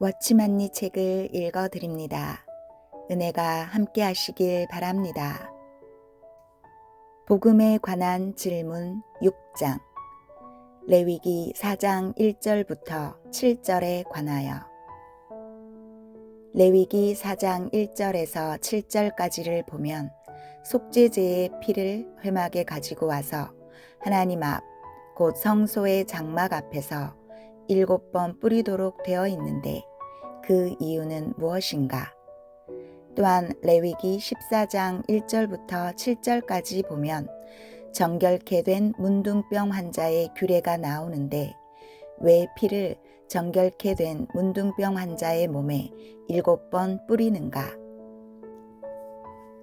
워치만니 책을 읽어 드립니다. 은혜가 함께 하시길 바랍니다. 복음에 관한 질문 6장 레위기 4장 1절부터 7절에 관하여 레위기 4장 1절에서 7절까지를 보면 속죄제의 피를 회막에 가지고 와서 하나님 앞 곧 성소의 장막 앞에서 일곱 번 뿌리도록 되어 있는데 그 이유는 무엇인가? 또한 레위기 14장 1절부터 7절까지 보면 정결케 된 문둥병 환자의 규례가 나오는데 왜 피를 정결케 된 문둥병 환자의 몸에 일곱 번 뿌리는가?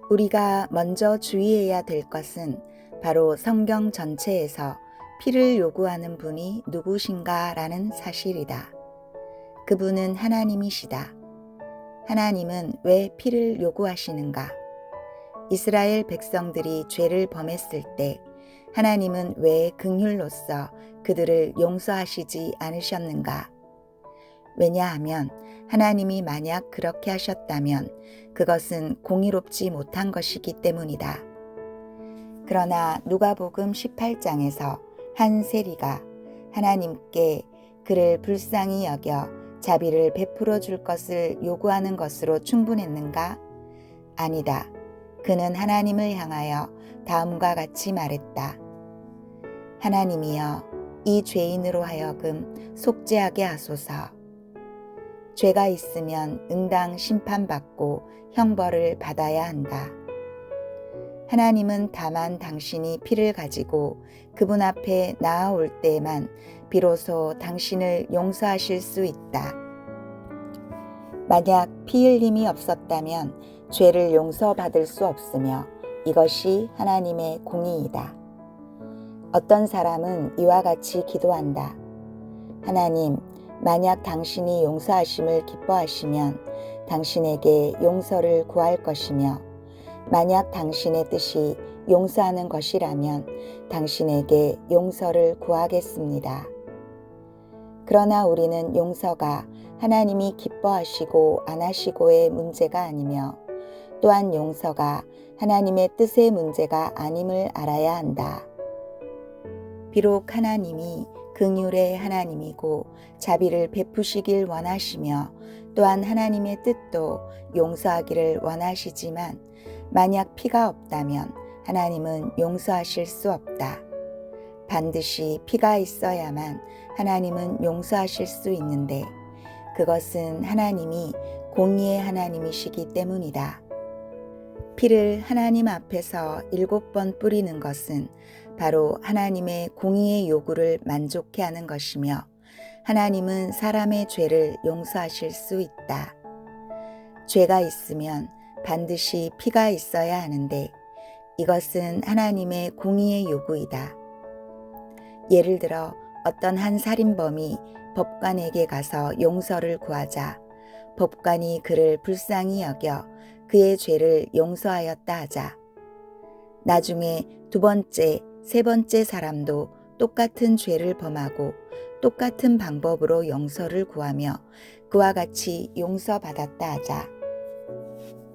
우리가 먼저 주의해야 될 것은 바로 성경 전체에서 피를 요구하는 분이 누구신가 라는 사실이다. 그분은 하나님이시다. 하나님은 왜 피를 요구하시는가? 이스라엘 백성들이 죄를 범했을 때 하나님은 왜 극률로서 그들을 용서하시지 않으셨는가? 왜냐하면 하나님이 만약 그렇게 하셨다면 그것은 공의롭지 못한 것이기 때문이다. 그러나 누가복음 18장에서 한 세리가 하나님께 그를 불쌍히 여겨 자비를 베풀어 줄 것을 요구하는 것으로 충분했는가? 아니다. 그는 하나님을 향하여 다음과 같이 말했다. 하나님이여, 이 죄인으로 하여금 속죄하게 하소서. 죄가 있으면 응당 심판받고 형벌을 받아야 한다. 하나님은 다만 당신이 피를 가지고 그분 앞에 나아올 때에만 비로소 당신을 용서하실 수 있다. 만약 피 흘림이 없었다면 죄를 용서받을 수 없으며 이것이 하나님의 공의이다. 어떤 사람은 이와 같이 기도한다. 하나님, 만약 당신이 용서하심을 기뻐하시면 당신에게 용서를 구할 것이며 만약 당신의 뜻이 용서하는 것이라면 당신에게 용서를 구하겠습니다. 그러나 우리는 용서가 하나님이 기뻐하시고 안 하시고의 문제가 아니며 또한 용서가 하나님의 뜻의 문제가 아님을 알아야 한다. 비록 하나님이 긍휼의 하나님이고 자비를 베푸시길 원하시며 또한 하나님의 뜻도 용서하기를 원하시지만 만약 피가 없다면 하나님은 용서하실 수 없다. 반드시 피가 있어야만 하나님은 용서하실 수 있는데 그것은 하나님이 공의의 하나님이시기 때문이다. 피를 하나님 앞에서 일곱 번 뿌리는 것은 바로 하나님의 공의의 요구를 만족해 하는 것이며 하나님은 사람의 죄를 용서하실 수 있다. 죄가 있으면 반드시 피가 있어야 하는데 이것은 하나님의 공의의 요구이다. 예를 들어 어떤 한 살인범이 법관에게 가서 용서를 구하자 법관이 그를 불쌍히 여겨 그의 죄를 용서하였다 하자. 나중에 두 번째, 세 번째 사람도 똑같은 죄를 범하고 똑같은 방법으로 용서를 구하며 그와 같이 용서받았다 하자.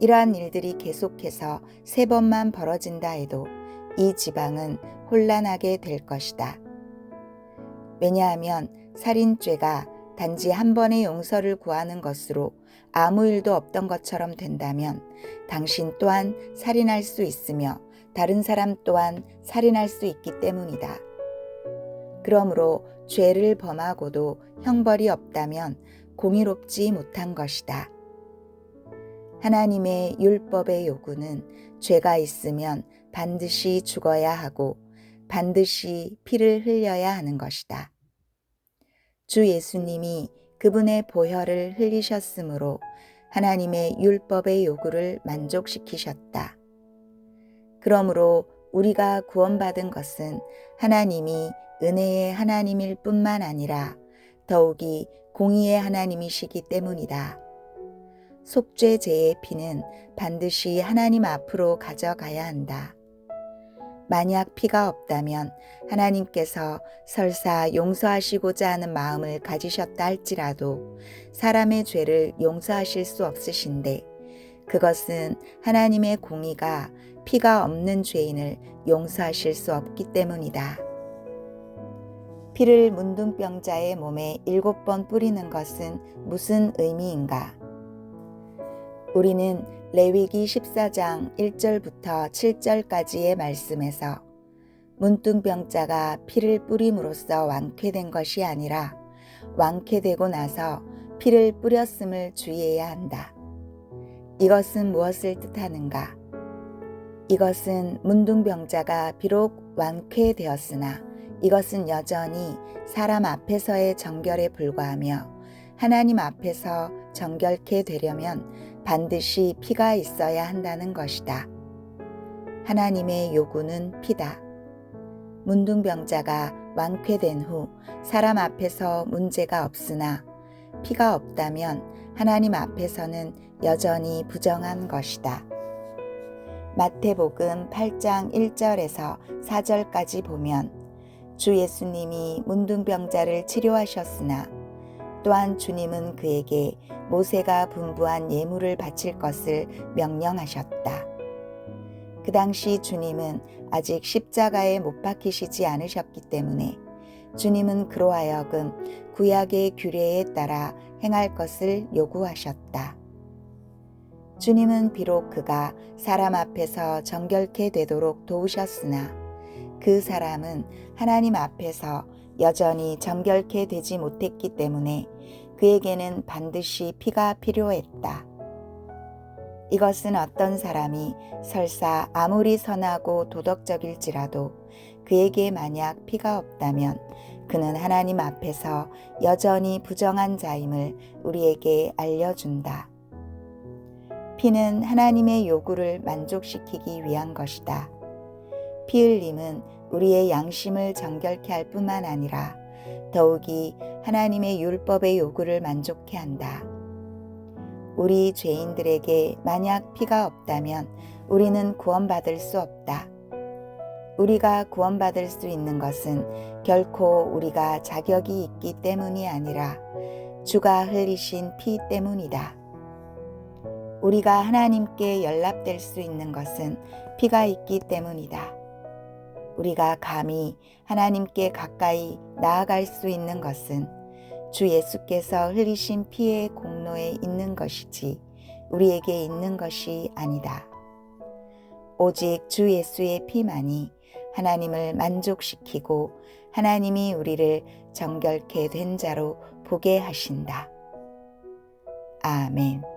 이러한 일들이 계속해서 세 번만 벌어진다 해도 이 지방은 혼란하게 될 것이다. 왜냐하면 살인죄가 단지 한 번의 용서를 구하는 것으로 아무 일도 없던 것처럼 된다면 당신 또한 살인할 수 있으며 다른 사람 또한 살인할 수 있기 때문이다. 그러므로 죄를 범하고도 형벌이 없다면 공의롭지 못한 것이다. 하나님의 율법의 요구는 죄가 있으면 반드시 죽어야 하고 반드시 피를 흘려야 하는 것이다. 주 예수님이 그분의 보혈을 흘리셨으므로 하나님의 율법의 요구를 만족시키셨다. 그러므로 우리가 구원받은 것은 하나님이 은혜의 하나님일 뿐만 아니라 더욱이 공의의 하나님이시기 때문이다. 속죄제의 피는 반드시 하나님 앞으로 가져가야 한다. 만약 피가 없다면 하나님께서 설사 용서하시고자 하는 마음을 가지셨다 할지라도 사람의 죄를 용서하실 수 없으신데 그것은 하나님의 공의가 피가 없는 죄인을 용서하실 수 없기 때문이다. 피를 문둥병자의 몸에 일곱 번 뿌리는 것은 무슨 의미인가? 우리는 레위기 14장 1절부터 7절까지의 말씀에서 문둥병자가 피를 뿌림으로써 완쾌된 것이 아니라 완쾌되고 나서 피를 뿌렸음을 주의해야 한다. 이것은 무엇을 뜻하는가? 이것은 문둥병자가 비록 완쾌되었으나 이것은 여전히 사람 앞에서의 정결에 불과하며 하나님 앞에서 정결케 되려면 반드시 피가 있어야 한다는 것이다. 하나님의 요구는 피다. 문둥병자가 완쾌된 후 사람 앞에서 문제가 없으나 피가 없다면 하나님 앞에서는 여전히 부정한 것이다. 마태복음 8장 1절에서 4절까지 보면 주 예수님이 문둥병자를 치료하셨으나 또한 주님은 그에게 모세가 분부한 예물을 바칠 것을 명령하셨다. 그 당시 주님은 아직 십자가에 못 박히시지 않으셨기 때문에 주님은 그로 하여금 구약의 규례에 따라 행할 것을 요구하셨다. 주님은 비록 그가 사람 앞에서 정결케 되도록 도우셨으나 그 사람은 하나님 앞에서 여전히 정결케 되지 못했기 때문에 그에게는 반드시 피가 필요했다. 이것은 어떤 사람이 설사 아무리 선하고 도덕적일지라도 그에게 만약 피가 없다면 그는 하나님 앞에서 여전히 부정한 자임을 우리에게 알려준다. 피는 하나님의 요구를 만족시키기 위한 것이다. 피 흘림은 우리의 양심을 정결케 할 뿐만 아니라 더욱이 하나님의 율법의 요구를 만족케 한다. 우리 죄인들에게 만약 피가 없다면 우리는 구원받을 수 없다. 우리가 구원받을 수 있는 것은 결코 우리가 자격이 있기 때문이 아니라 주가 흘리신 피 때문이다. 우리가 하나님께 연락될 수 있는 것은 피가 있기 때문이다. 우리가 감히 하나님께 가까이 나아갈 수 있는 것은 주 예수께서 흘리신 피의 공로에 있는 것이지 우리에게 있는 것이 아니다. 오직 주 예수의 피만이 하나님을 만족시키고 하나님이 우리를 정결케 된 자로 보게 하신다. 아멘.